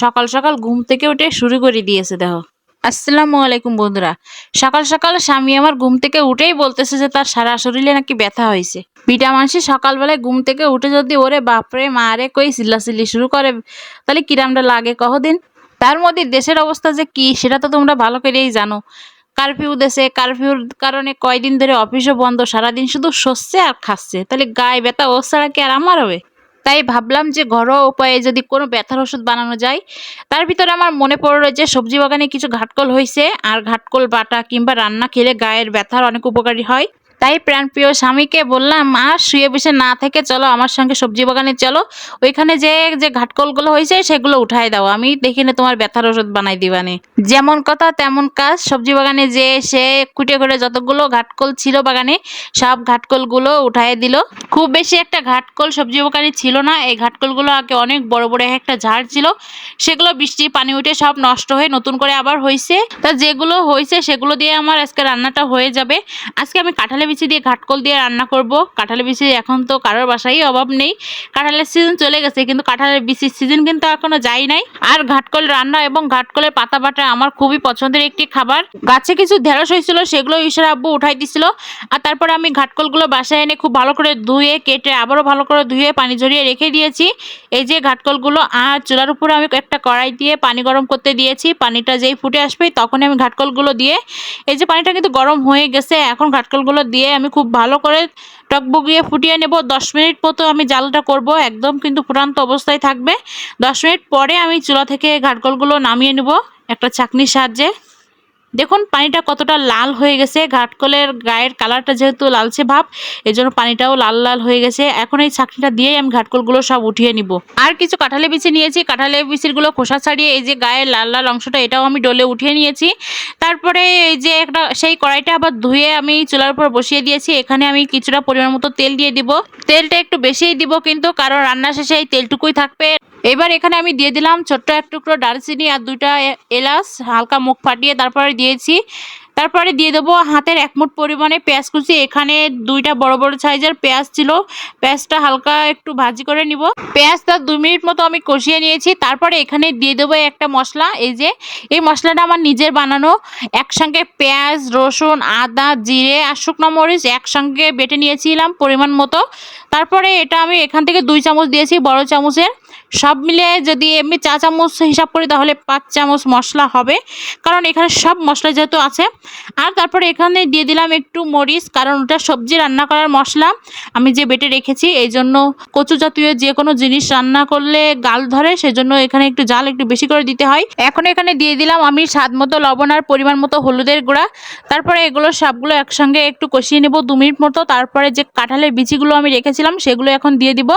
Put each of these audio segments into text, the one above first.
সকাল সকাল ঘুম থেকে উঠে শুরু করে দিয়েছে, দেখো। আসসালামু আলাইকুম, বন্ধুরা। সকাল সকাল স্বামী আমার ঘুম থেকে উঠেই বলতেছে যে তার সারা শরীরে নাকি ব্যথা হয়েছে। পিটা মানুষই সকালবেলায় ঘুম থেকে উঠে যদি ওরে বাপরে, মারে কই চিল্লাচিল্লি শুরু করে, তাহলে কিরামটা লাগে কহদিন তার মধ্যে দেশের অবস্থা যে কি, সেটা তো তোমরা ভালো করেই জানো। কারফিউ দেশে, কারফিউর কারণে কয়দিন ধরে অফিসও বন্ধ, সারাদিন শুধু সচ্ছে আর খাচ্ছে। তাহলে গায়ে ব্যথা, ও ছাড়া কি আর আমার হবে? তাই ভাবলাম যে ঘরোয়া উপায়ে যদি কোনো ব্যথার ওষুধ বানানো যায়, তার ভিতরে আমার মনে পড়ল যে সবজি বাগানে কিছু ঘাটকল হয়েছে আর ঘাটকল বাটা কিংবা রান্না খেলে গায়ের ব্যথার অনেক উপকারী হয়। তাই প্রাণপ্রিয় স্বামীকে বললাম আর শুয়ে বসে না থেকে চলো, আমার সঙ্গে সবজি বাগানে চলো। ওইখানে যে যে ঘাটকলগুলো হয়েছে, সেগুলো উঠাই দাও। আমি দেখি না তোমার ব্যথার ওষুধ বানাই দিবানে। যেমন কথা, তেমন কাজ। সবজি বাগানে যে, সে কুটে করে যতগুলো ঘাটকল ছিল বাগানে, সব ঘাটকলগুলো উঠাই দিল। খুব বেশি একটা ঘাটকল সবজি বাগানে ছিল না। এই ঘাটকলগুলো আগে অনেক বড় বড় একটা ঝাড় ছিল। সেগুলো বৃষ্টি, পানি উঠে সব নষ্ট হয়ে নতুন করে আবার হয়েছে তা যেগুলো হয়েছে সেগুলো দিয়ে আমার আজকে রান্নাটা হয়ে যাবে। আজকে আমি কাঁঠালে বিচি দিয়ে ঘাটকল দিয়ে রান্না করব। কাঁঠালে বিচি এখন তো কারোর বাসায় অভাব নেই। কাঁঠালের সিজন চলে গেছে, কিন্তু কাঁঠালের বিচির সিজন কিন্তু এখনও যাই নাই। আর ঘাটকল রান্না এবং ঘাটকলের পাতা বাটা আমার খুবই পছন্দের একটি খাবার। গাছে কিছু ঢেঁড়স হয়েছিল, সেগুলো ঈশ্বর আব্বু উঠাই দিছিল। আর তারপরে আমি ঘাটকলগুলো বাসায় এনে খুব ভালো করে ধুয়ে, কেটে আবারও ভালো করে ধুয়ে পানি ঝরিয়ে রেখে দিয়েছি। এই যে ঘাটকলগুলো আর চুলার উপরে আমি একটা কড়াই দিয়ে পানি গরম করতে দিয়েছি। পানিটা যেই ফুটে আসবে তখনই আমি ঘাটকলগুলো দিয়ে, এই যে পানিটা কিন্তু গরম হয়ে গেছে, এখন ঘাটকলগুলো দিয়ে আমি খুব ভালো করে টকবগিয়ে ফুটিয়ে নেব। দশ মিনিট মতো আমি জালটা করব। একদম কিন্তু ফুটান্ত অবস্থায় থাকবে। দশ মিনিট পরে আমি চুলা থেকে ঘাটকলগুলো নামিয়ে নেব। একটা চাকনির সাহায্যে। দেখুন, পানিটা কতটা লাল হয়ে গেছে। ঘাটকলের গায়ের কালারটা যেহেতু লালচে ভাব এই জন্য পানিটাও লাল লাল হয়ে গেছে। এখন এই ছাকনিটা দিয়েই আমি ঘাটকলগুলো সব উঠিয়ে নিব। আর কিছু কাঁঠালে বিচি নিয়েছি। কাঁঠালে বিচিরগুলো খোসা ছাড়িয়ে এই যে গায়ের লাল লাল অংশটা, এটাও আমি ডলে উঠিয়ে নিয়েছি। তারপরে এই যে একটা, সেই কড়াইটা আবার ধুয়ে আমি চুলার উপর বসিয়ে দিয়েছি। এখানে আমি কিছুটা পরিমাণ মতো তেল দিয়ে দিব। তেলটা একটু বেশিই দিব কিন্তু, কারণ রান্না শেষে এই তেলটুকুই থাকবে। এবার এখানে আমি দিয়ে দিলাম ছোট্ট এক টুকরো দারচিনি আর দুইটা এ- এলাচ, হালকা মুখ ফাটিয়ে তারপরে দিয়েছি। তারপরে দিয়ে দেবো হাতের এক মুঠ পরিমাণে পেঁয়াজ কুচি। এখানে দুইটা বড় বড় সাইজের পেঁয়াজ ছিল। পেঁয়াজটা হালকা একটু ভাজি করে নিব। পেঁয়াজটা দুই মিনিট মতো আমি কষিয়ে নিয়েছি। তারপরে এখানে দিয়ে দেবো একটা মশলা। এই যে, এই মশলাটা আমার নিজের বানানো। একসঙ্গে পেঁয়াজ, রসুন, আদা, জিরে আর শুকনো মরিচ একসঙ্গে বেটে নিয়েছিলাম পরিমাণ মতো। তারপরে এটা আমি এখান থেকে দুই চামচ দিয়েছি বড় চামচের। সব মিলে যদি এমনি চা চামচ হিসাব করি তাহলে পাঁচ চামচ মশলা হবে। কারণ এখানে সব মশলা যেহেতু আছে, আর তারপরে এখানে দিয়ে দিলাম একটু মরিচ, কারণ ওটা সবজি রান্না করার মশলা। আমি যে বেটে রেখেছি এই জন্য কচু জাতীয় যে কোনো জিনিস রান্না করলে গাল ধরে, সেজন্য এখানে একটু জাল একটু বেশি করে দিতে হয়। এখন এখানে দিয়ে দিলাম আমি স্বাদ মতো লবণ আর পরিমাণ মতো হলুদের গুঁড়া। তারপরে এগুলো সবগুলো একসঙ্গে একটু কষিয়ে নেব দু মিনিট মতো। তারপরে যে কাঁঠালের বিচিগুলো আমি রেখেছিলাম, সেগুলো এখন দিয়ে দিব।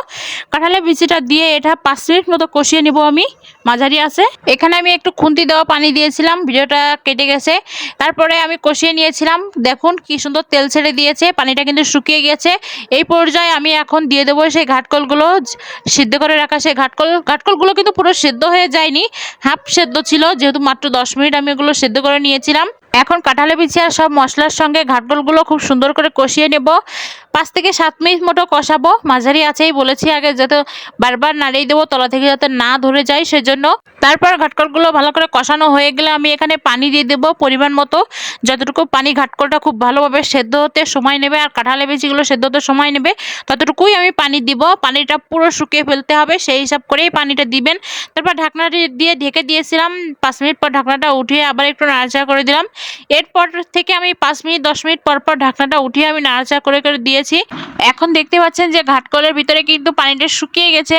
কাঁঠালের বিচিটা দিয়ে এটা পাঁচ মিনিট মতো কষিয়ে নিব আমি। মাঝারি আছে। এখানে আমি একটু খুন্তি দেওয়া পানি দিয়েছিলাম, ভিডিওটা কেটে গেছে। তারপরে আমি কষিয়ে নিয়েছিলাম। দেখুন কি সুন্দর তেল ছেড়ে দিয়েছে, পানিটা কিন্তু শুকিয়ে গেছে। এই পর্যায়ে আমি এখন দিয়ে দেবো সেই ঘাটকলগুলো, সিদ্ধ করে রাখা সেই ঘাটকল। ঘাটকলগুলো কিন্তু পুরো সেদ্ধ হয়ে যায়নি, হাফ সেদ্ধ ছিল, যেহেতু মাত্র দশ মিনিট আমি এগুলো সেদ্ধ করে নিয়েছিলাম। এখন কাঁঠালে আর সব মশলার সঙ্গে ঘাটকলগুলো খুব সুন্দর করে কষিয়ে নেব। পাঁচ থেকে সাত মিনিট মতো কষাবো। মাঝারি আছেই বলেছি আগে যাতে বারবার নাড়িয়ে দেবো, তলা থেকে যাতে না ধরে যায়, সেজন্য। তারপর ঘাটকলগুলো ভালো করে কষানো হয়ে গেলে আমি এখানে পানি দিয়ে দেবো পরিমাণ মতো। যতটুকু পানি ঘাটকলটা খুব ভালোভাবে সেদ্ধ হতে সময় নেবে আর কাঁঠালে বিচিগুলো সেদ্ধ হতে সময় নেবে, ততটুকুই আমি পানি দিব। পানিটা পুরো শুকিয়ে ফেলতে হবে, সেই হিসাব করেই পানিটা দিবেন। তারপর ঢাকনাটি দিয়ে ঢেকে দিয়েছিলাম। পাঁচ মিনিট পর ঢাকনাটা উঠিয়ে আবার একটু নাড়াচাড়া করে দিলাম। এরপর থেকে আমি পাঁচ মিনিট, দশ মিনিট পর পর ঢাকনাটা উঠিয়ে আমি নাড়াচাড়া করে করে দিয়েছি। এখন দেখতে পাচ্ছেন যে ঘাটকলের ভিতরে কিন্তু পানিটা শুকিয়ে গেছে।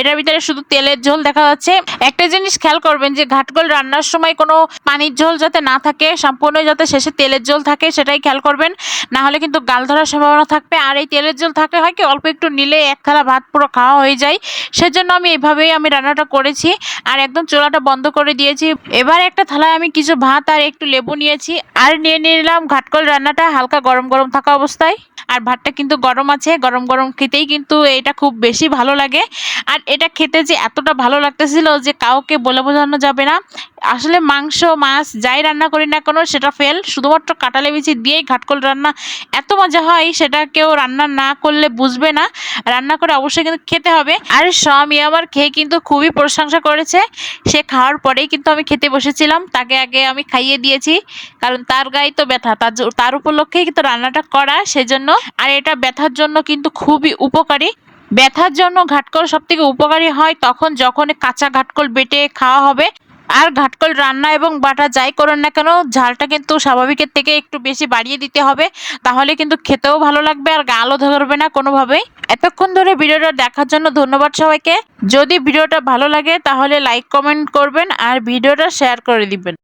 এটার ভিতরে শুধু তেলের ঝোল দেখা যাচ্ছে। একটা জিনিস খেয়াল করবেন যে ঘাটকল রান্নার সময় কোনো পানির ঝোল যাতে না থাকে সম্পূর্ণ যাতে শেষে তেলের ঝোল থাকে সেটাই খেয়াল করবেন। না হলে কিন্তু গাল ধরার সম্ভাবনা থাকবে। আর এই তেলের ঝোল থাকলে হয় কি, অল্প একটু নিলে এক থালা ভাত পুরো খাওয়া হয়ে যায়। সেজন্য আমি এভাবেই আমি রান্নাটা করেছি আর একদম চোলাটা বন্ধ করে দিয়েছি। এবার একটা থালায় আমি কিছু ভাত আর একটু লেবু নিয়েছি। আর নিয়ে নিলাম ঘাটকল রান্নাটা, হালকা গরম গরম থাকা অবস্থায়। আর ভাতটা কিন্তু গরম আছে, গরম গরম খেতেই কিন্তু এটা খুব বেশি ভালো লাগে। আর এটা খেতে যে এতটা ভালো লাগতেছিল যে কাউকে বলে বোঝানো যাবে না। আসলে মাংস, মাছ যাই রান্না করি না কেন সেটা ফেল। শুধুমাত্র কাঁটালে বিচি দিয়েই ঘাটকল রান্না এত মজা হয়, সেটা কেউ রান্না না করলে বুঝবে না। রান্না করে অবশ্যই কিন্তু খেতে হবে। আর স্বামী আমার খেয়ে কিন্তু খুবই প্রশংসা করেছে। সে খাওয়ার পরেই কিন্তু আমি খেতে বসেছিলাম। তাকে আগে আমি খাইয়ে দিয়েছি। কারণ তার গায়ে তো ব্যথা। তার তার উপলক্ষেই কিন্তু রান্নাটা করা। সেজন্য আর এটা ব্যথার জন্য কিন্তু খুবই উপকারী। ব্যথার জন্য ঘাটকল সব থেকে উপকারী হয় তখন যখন কাঁচা ঘাটকল বেটে খাওয়া হবে। আর ঘাটকল রান্না এবং বাটা যাই করেন না কেন, ঝালটা কিন্তু স্বাভাবিকের থেকে একটু বেশি বাড়িয়ে দিতে হবে। তাহলে কিন্তু খেতেও ভালো লাগবে আর গালও ধরবে না কোনোভাবেই। এতক্ষণ ধরে ভিডিওটা দেখার জন্য ধন্যবাদ সবাইকে। যদি ভিডিওটা ভালো লাগে তাহলে লাইক, কমেন্ট করবেন আর ভিডিওটা শেয়ার করে দিবেন।